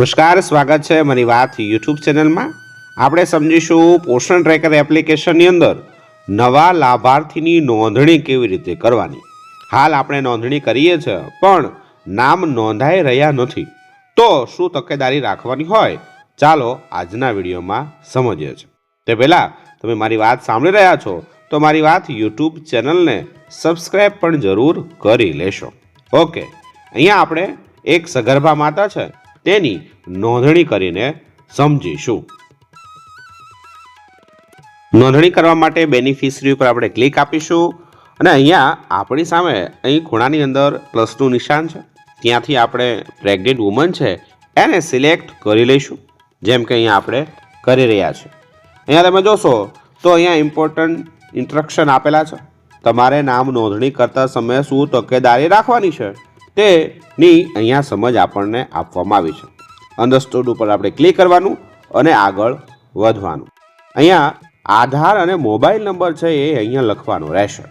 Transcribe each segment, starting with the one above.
નમસ્કાર, સ્વાગત છે મારી વાત યુટ્યુબ ચેનલમાં. આપણે સમજીશું પોષણ ટ્રેકર એપ્લિકેશનની અંદર નવા લાભાર્થીની નોંધણી કેવી રીતે કરવાની. હાલ આપણે નોંધણી કરીએ છીએ પણ નામ નોંધાઈ રહ્યા નથી. તો શું તકેદારી રાખવાની હોય? ચાલો આજના વિડીયોમાં સમજીએ છીએ. તે પહેલાં તમે મારી વાત સાંભળી રહ્યા છો, તો મારી વાત યુટ્યુબ ચેનલને સબસ્ક્રાઈબ પણ જરૂર કરી લેશો. ઓકે, અહીંયા આપણે એક સગર્ભા માતા છે તેની નોંધણી કરીને સમજીશું. નોંધણી કરવા માટે બેનિફિશરી ઉપર આપણે ક્લિક આપીશું અને અહીંયા આપણી સામે અહીં ખૂણાની અંદર પ્લસનું નિશાન છે. ત્યાંથી આપણે પ્રેગ્નેન્ટ વુમન છે, એને સિલેક્ટ કરી લઈશું. જેમ કે અહીંયા આપણે કરી રહ્યા છીએ. અહીંયા તમે જોશો તો અહીંયા ઇમ્પોર્ટન્ટ ઇન્સ્ટ્રક્શન આપેલા છે. તમારે નામ નોંધણી કરતા સમયે શું તકેદારી રાખવાની છે? તેની અહીંયા સમજ આપણને આપવામાં આવી છે. અન્ડરસ્ટુડ ઉપર આપણે ક્લિક કરવાનું અને આગળ વધવાનું. અહીંયા આધાર અને મોબાઈલ નંબર છે એ અહીંયા લખવાનો રહેશે.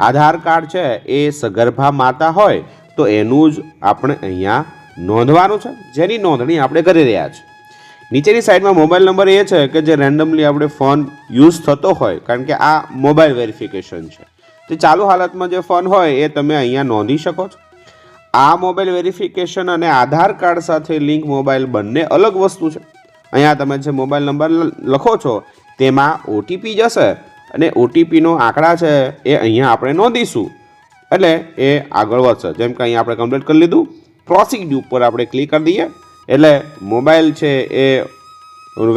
આધાર કાર્ડ છે એ સગર્ભા માતા હોય તો એનું જ આપણે અહીંયા નોંધવાનું છે. જેની નોંધણી આપણે કરી રહ્યા છીએ નીચેની સાઈડમાં મોબાઈલ નંબર એ છે કે જે રેન્ડમલી આપણે ફોન યુઝ થતો હોય, કારણ કે આ મોબાઈલ વેરિફિકેશન છે. તે ચાલુ હાલતમાં જે ફોન હોય એ તમે અહીંયા નોંધી શકો છો. આ મોબાઈલ વેરિફિકેશન અને આધાર કાર્ડ સાથે લિંક મોબાઈલ બંને અલગ વસ્તુ છે. અહીંયા તમે જે મોબાઈલ નંબર લખો છો, તેમાં ઓટીપી જશે અને ઓટીપીનો આંકડા છે એ અહીંયા આપણે નોંધીશું. એટલે એ આગળ વધશે. જેમ કે અહીંયા આપણે કમ્પ્લીટ કરી લીધું. પ્રોસિડ ઉપર આપણે ક્લિક કરી દઈએ. એટલે મોબાઈલ છે એ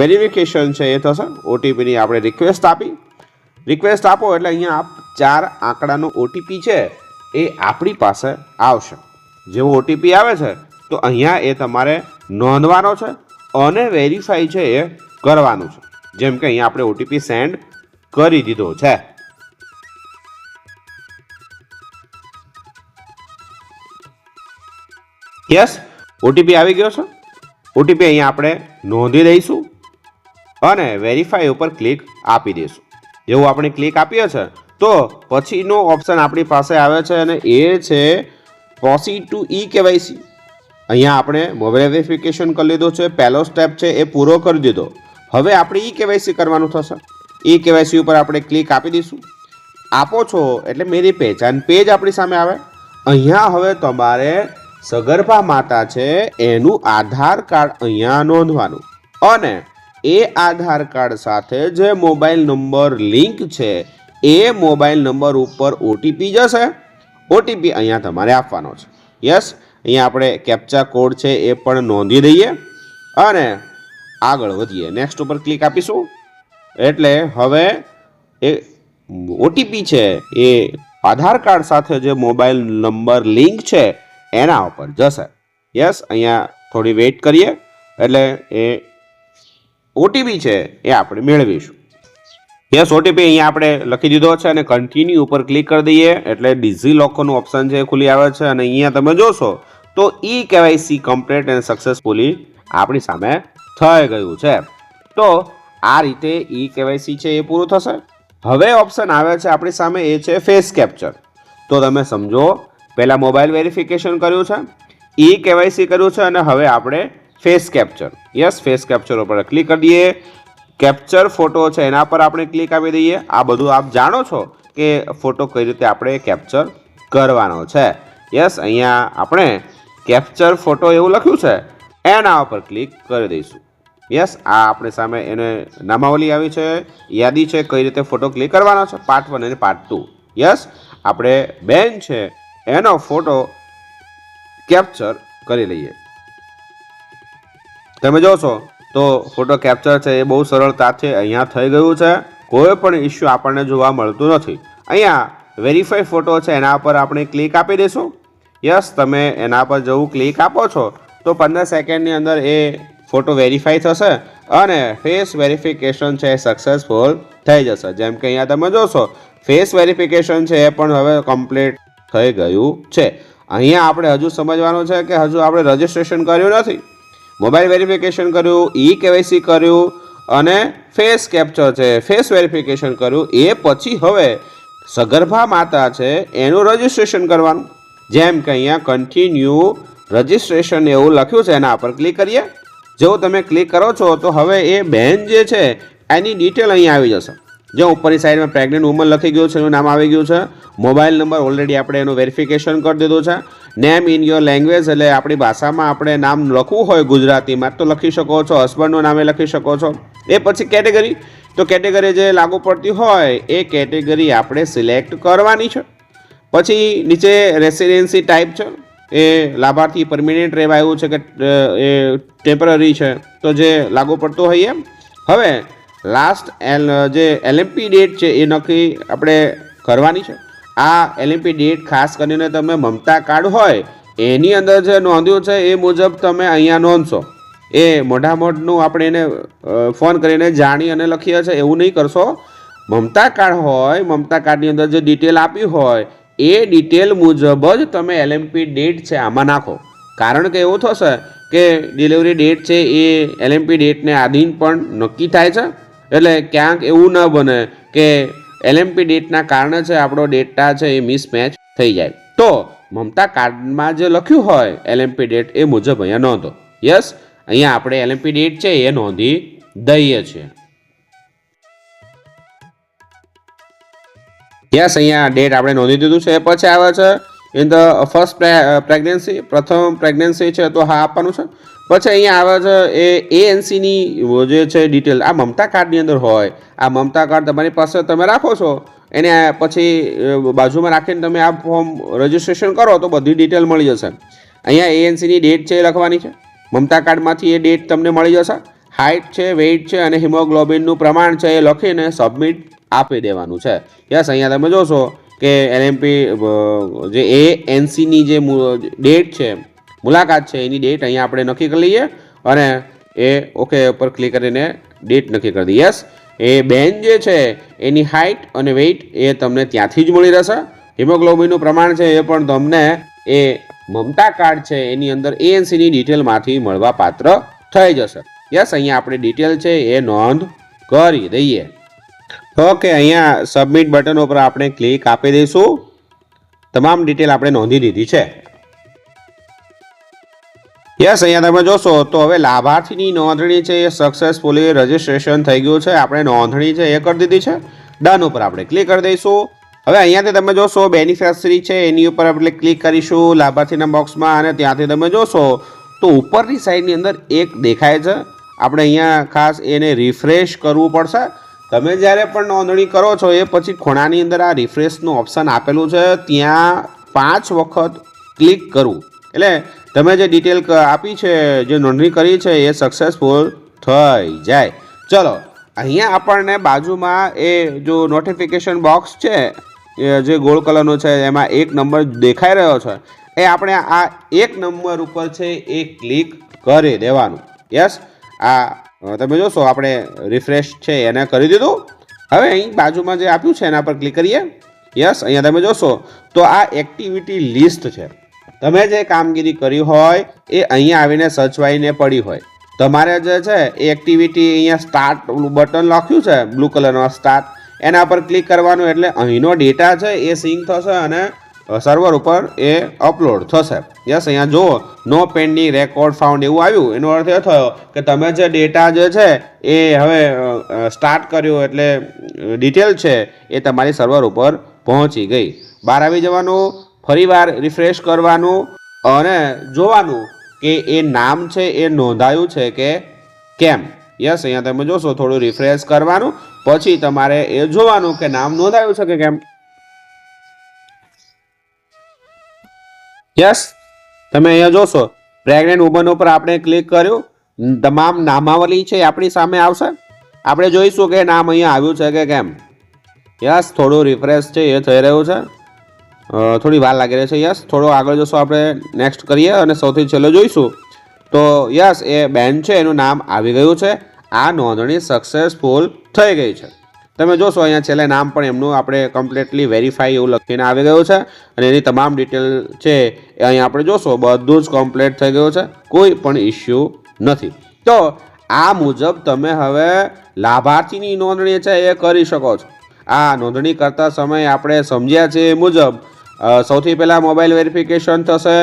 વેરિફિકેશન છે એ થશે. ઓટીપીની આપણે રિક્વેસ્ટ આપી. રિક્વેસ્ટ આપો એટલે અહીંયા ચાર આંકડાનો ઓટીપી છે એ આપણી પાસે આવશે. જેવો ઓટીપી આવે છે, તો અહીંયા એ તમારે નોંધવાનો છે અને વેરીફાઈ છે એ કરવાનું છે. જેમ કે અહીંયા આપણે ઓટીપી સેન્ડ કરી દીધો છે. યસ ઓટીપી આવી ગયો છે? ઓટીપી અહીંયા આપણે નોંધી દઈશું અને વેરીફાઈ ઉપર ક્લિક આપી દઈશું. જેવું આપણે ક્લિક આપીએ છે, તો પછીનો ઓપ્શન આપણી પાસે આવે છે અને એ છે પ્રોસીડ ટુ ઈ કેવાયસી. અહીંયા આપણે મોબાઈલ વેરિફિકેશન કરી લીધો છે, પહેલો સ્ટેપ છે એ પૂરો કરી દીધો. હવે આપણે ઈ કેવાયસી કરવાનું થશે. ઈ કેવાયસી ઉપર આપણે ક્લિક આપી દઈશું. આપો છો એટલે મેરી પહેચાન પેજ આપણી સામે આવે. અહીંયા હવે તમારે સગર્ભા માતા છે એનું આધાર કાર્ડ અહીંયા નોંધવાનું. અને એ આધાર કાર્ડ સાથે જે મોબાઈલ નંબર લિંક છે, એ મોબાઈલ નંબર ઉપર ઓટીપી જશે. ઓટીપી અહીંયા તમારે આપવાનો છે. યસ અહીંયા આપણે કેપ્ચા કોડ છે એ પણ નોંધી દઈએ અને આગળ વધીએ. નેક્સ્ટ ઉપર ક્લિક આપીશું. એટલે હવે એ ઓટીપી છે એ આધાર કાર્ડ સાથે જે મોબાઈલ નંબર લિંક છે એના ઉપર જશે. યસ અહીંયા થોડી વેઇટ કરીએ. એટલે એ ઓટીપી છે એ આપણે મેળવીશું. યસ ઓટીપી અહીંયા આપણે લખી દીધો છે અને કન્ટિન્યુ ઉપર ક્લિક કરી દઈએ. એટલે ડીઝી લોકરનું ઓપ્શન છે ખુલી આવે છે અને અહીંયા તમે જોશો તો e KYC complete and successfully આપણી સામે થઈ ગયું છે. તો આ રીતે ઈ કેવાયસી છે એ પૂરું થશે. હવે ઓપ્શન આવે છે આપણી સામે એ છે ફેસ કેપ્ચર તો તમે સમજો, પહેલાં મોબાઈલ વેરિફિકેશન કર્યું છે ઈ કેવાયસી કર્યું છે અને હવે આપણે face capture yes face capture ઉપર ક્લિક કરી દઈએ. કેપ્ચર ફોટો છે, એના પર આપણે ક્લિક આપી દઈએ. આ બધું આપ જાણો છો કે ફોટો કઈ રીતે આપણે કેપ્ચર કરવાનો છે. યસ અહીંયા આપણે કેપ્ચર ફોટો એવું લખ્યું છે. એના ઉપર ક્લિક કરી દઈશું. યસ આ આપણી સામે એને નામાવલી આવી છે, યાદી છે, કઈ રીતે ફોટો ક્લિક કરવાનો છે પાર્ટ વન અને પાર્ટ ટુ યસ આપણે બેન છે, એનો ફોટો કેપ્ચર કરી લઈએ. તમે જોશો તો ફોટો કેપ્ચર છે એ બહુ સરળતાથી અહીંયા થઈ ગયું છે. કોઈ પણ ઇસ્યુ આપણને જોવા મળતું નથી. અહીંયા વેરીફાઈ ફોટો છે, એના પર આપણે ક્લિક આપી દઈશું. યસ તમે એના પર જવું ક્લિક આપો છો, તો પંદર સેકન્ડની અંદર એ ફોટો વેરીફાઈ થશે અને ફેસ વેરિફિકેશન છે એ સક્સેસફુલ થઈ જશે. જેમ કે અહીંયા તમે જોશો ફેસ વેરિફિકેશન છે એ પણ હવે કમ્પ્લીટ થઈ ગયું છે. અહીંયા આપણે હજુ સમજવાનું છે કે હજુ આપણે રજિસ્ટ્રેશન કર્યું નથી. મોબાઈલ વેરિફિકેશન કર્યું ઈ કેવાયસી કર્યું અને ફેસ કેપ્ચર છે. ફેસ વેરિફિકેશન કર્યું. એ પછી હવે સગર્ભા માતા છે, એનું રજિસ્ટ્રેશન કરવાનું. જેમ કે અહીંયા કન્ટિન્યુ રજિસ્ટ્રેશન એવું લખ્યું છે, એના પર ક્લિક કરીએ. જેવું તમે ક્લિક કરો છો, તો હવે એ બેન જે છે, એની ડિટેલ અહીંયા આવી જશે. જો ઉપરની સાઈડમાં પ્રેગ્નન્ટ વુમન લખી ગયું છે, એનું નામ આવી ગયું છે. મોબાઈલ નંબર ઓલરેડી આપણે એનું વેરિફિકેશન કરી દીધું છે. નેમ ઇન યોર લેંગ્વેજ એટલે આપણી ભાષામાં આપણે નામ લખવું હોય ગુજરાતીમાં, તો લખી શકો છો. હસબન્ડનું નામે લખી શકો છો. એ પછી કેટેગરી તો કેટેગરી જે લાગુ પડતી હોય, એ કેટેગરી આપણે સિલેક્ટ કરવાની છે. પછી નીચે રેસિડેન્સી ટાઈપ છે. એ લાભાર્થી પરમિનન્ટ રહેવા એવું છે કે એ ટેમ્પરરી છે, તો જે લાગુ પડતું હોય એમ. હવે લાસ્ટ જે એલએમપી ડેટ છે, એ નક્કી આપણે કરવાની છે. આ એલએમપી ડેટ ખાસ કરીને તમે મમતા કાર્ડ હોય, એની અંદર જે નોંધ્યું છે, એ મુજબ તમે અહીંયા નોંધશો. એ મોઢા મોઢનું આપણે એને ફોન કરીને જાણી અને લખીએ છીએ એવું નહીં કરશો. મમતા કાર્ડ હોય, મમતા કાર્ડની અંદર જે ડિટેલ આપી હોય, એ ડિટેલ મુજબ જ તમે એલએમપી ડેટ છે, આમાં નાખો. કારણ કે એવું થશે કે ડિલિવરી ડેટ છે, એ એલએમપી ડેટને આધીન પણ નક્કી થાય છે. એટલે ક્યાંક એવું ન બને કે એલએમપી ડેટના કારણે છે, આપણો ડેટા છે, એ મિસમેચ થઈ જાય. તો મમતા કાર્ડમાં જે લખ્યું હોય એલએમપી ડેટ એ મુજબ અહીંયા નોંધો. યસ અહીંયા આપણે એલએમપી ડેટ છે, એ નોંધી દઈએ છીએ. યસ અહીંયા ડેટ આપણે નોંધી દીધું છે પછી આવે છે ઇન ધ ફર્સ્ટ પ્રેગ્નન્સી પ્રથમ પ્રેગ્નન્સી છે, તો હા આપવાનું છે. પછી અહીંયા આવે છે, એ એએનસીની જે છે ડિટેલ આ મમતા કાર્ડની અંદર હોય, આ મમતા કાર્ડ તમારી પાસે તમે રાખો છો, એને પછી બાજુમાં રાખીને તમે આ ફોર્મ રજિસ્ટ્રેશન કરો તો બધી ડિટેલ મળી જશે. અહીંયા એએનસીની ડેટ છે એ લખવાની છે. મમતા કાર્ડમાંથી એ ડેટ તમને મળી જશે. હાઇટ છે વેઇટ છે અને હિમોગ્લોબિનનું પ્રમાણ છે એ લખીને સબમિટ આપી દેવાનું છે. યસ અહીંયા તમે જોશો કે એલએમપી જે એ એનસીની જે ડેટ છે મુલાકાત છે, એની ડેટ અહીંયા આપણે નક્કી કરી લઈએ અને એ ઓકે ઉપર ક્લિક કરીને ડેટ નક્કી કરી દઈએ. યસ એ બેન જે છે, એની હાઇટ અને વેઇટ એ તમને ત્યાંથી જ મળી રહેશે. હિમોગ્લોબિનનું પ્રમાણ છે, એ પણ તમને એ મમતા કાર્ડ છે, એની અંદર એએનસીની ડિટેલમાંથી મળવા પાત્ર થઈ જશે. યસ અહીંયા આપણે ડિટેલ છે, એ નોંધ કરી દઈએ. ઓકે અહીંયા સબમિટ બટન ઉપર આપણે ક્લિક આપી દઈશું. તમામ ડિટેલ આપણે નોંધી દીધી છે. યસ અહીંયા તમે જોશો તો હવે લાભાર્થીની નોંધણી છે, એ સક્સેસફુલી રજીસ્ટ્રેશન થઈ ગયું છે. આપણે નોંધણી છે, એ કરી દીધી છે. ડન ઉપર આપણે ક્લિક કરી દઈશું. હવે અહીંયાથી તમે જોશો બેનિફિશરી છે, એની ઉપર આપણે ક્લિક કરીશું લાભાર્થીના બોક્સમાં અને ત્યાંથી તમે જોશો તો ઉપરની સાઈડની અંદર એક દેખાય છે. આપણે અહીંયા ખાસ એને રિફ્રેશ કરવું પડશે. તમે જ્યારે પણ નોંધણી કરો છો, એ પછી ખૂણાની અંદર આ રિફ્રેશનું ઓપ્શન આપેલું છે. ત્યાં પાંચ વખત ક્લિક કરવું એટલે તમે જે ડિટેલ આપી છે, જે નોંધણી કરી છે, એ સક્સેસફુલ થઈ જાય. ચલો, અહીંયા આપણને બાજુમાં એ જો નોટિફિકેશન બોક્સ છે, એ જે ગોળ કલરનો છે, એમાં એક નંબર દેખાઈ રહ્યો છે, એ આપણે આ એક નંબર ઉપર છે એ ક્લિક કરી દેવાનું. યસ આ તમે જોશો, આપણે રિફ્રેશ છે, એને કરી દીધું. હવે અહીં બાજુમાં જે આપ્યું છે, એના પર ક્લિક કરીએ. યસ અહીંયા તમે જોશો, તો આ એક્ટિવિટી લિસ્ટ છે. તમે જે કામગીરી કરી હોય, એ અહીંયા આવીને સચવાઈને પડી હોય. તમારે જે છે, એ એક્ટિવિટી અહીંયા સ્ટાર્ટ બટન લખ્યું છે બ્લુ કલરનો સ્ટાર્ટ એના પર ક્લિક કરવાનું એટલે અહીંનો ડેટા છે, એ સિંક થશે અને સર્વર ઉપર એ અપલોડ થશે. યસ અહીંયા જુઓ નો પેન્ડિંગ રેકોર્ડ ફાઉન્ડ એવું આવ્યું. એનો અર્થ એ થયો કે તમે જે ડેટા જે છે, એ હવે સ્ટાર્ટ કર્યું એટલે ડિટેલ છે, એ તમારી સર્વર ઉપર પહોંચી ગઈ. બહાર આવી જવાનું ફરીવાર રિફ્રેશ કરવાનું અને જોવાનું કે એ નામ છે, એ નોંધાયું છે કે કેમ? યસ અહીંયા તમે જોશો, થોડું રિફ્રેશ કરવાનું, પછી તમારે એ જોવાનું કે નામ નોંધાયું છે કે કેમ? યસ તમે અહીંયા જોશો પ્રેગ્નેન્ટ વુમન ઉપર આપણે ક્લિક કર્યું, તમામ નામાવલી છે આપણી સામે આવશે. આપણે જોઈશું કે નામ અહીંયા આવ્યું છે કે કેમ. યસ થોડું રિફ્રેશ છે, એ થઈ રહ્યું છે. થોડી વાર લાગી રહી છે યસ. થોડો આગળ જશો આપણે નેક્સ્ટ કરીએ અને સૌથી છેલ્લે જોઈશું. તો, યસ, એ બેન છે, એનું નામ આવી ગયું છે. આ નોંધણી સક્સેસફુલ થઈ ગઈ છે. તમે જોશો, અહીંયા છેલ્લે નામ પણ એમનું આપણે કમ્પ્લીટલી વેરીફાઈ એવું લખીને આવી ગયું છે. અને એની તમામ ડિટેલ છે એ અહીંયા આપણે જોશો, બધું જ કમ્પ્લીટ થઈ ગયું છે. કોઈ પણ ઇસ્યુ નથી. તો, આ મુજબ તમે હવે લાભાર્થીની નોંધણી છે એ કરી શકો છો. આ નોંધણી કરતા સમયે આપણે સમજ્યા છે એ મુજબ સૌથી પહેલાં મોબાઈલ વેરિફિકેશન થશે,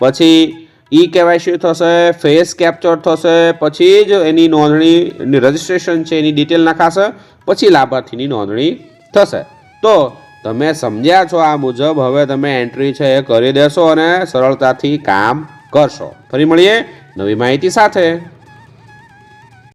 પછી ઈ કેવાયસી થશે, ફેસ કેપ્ચર થશે, પછી જ એની નોંધણી રજિસ્ટ્રેશન છે એની ડિટેલ નખાશે, પછી લાભાર્થીની નોંધણી થશે. તો તમે સમજ્યા છો આ મુજબ હવે તમે એન્ટ્રી છે એ કરી દેશો અને સરળતાથી કામ કરશો. ફરી મળીએ નવી માહિતી સાથે.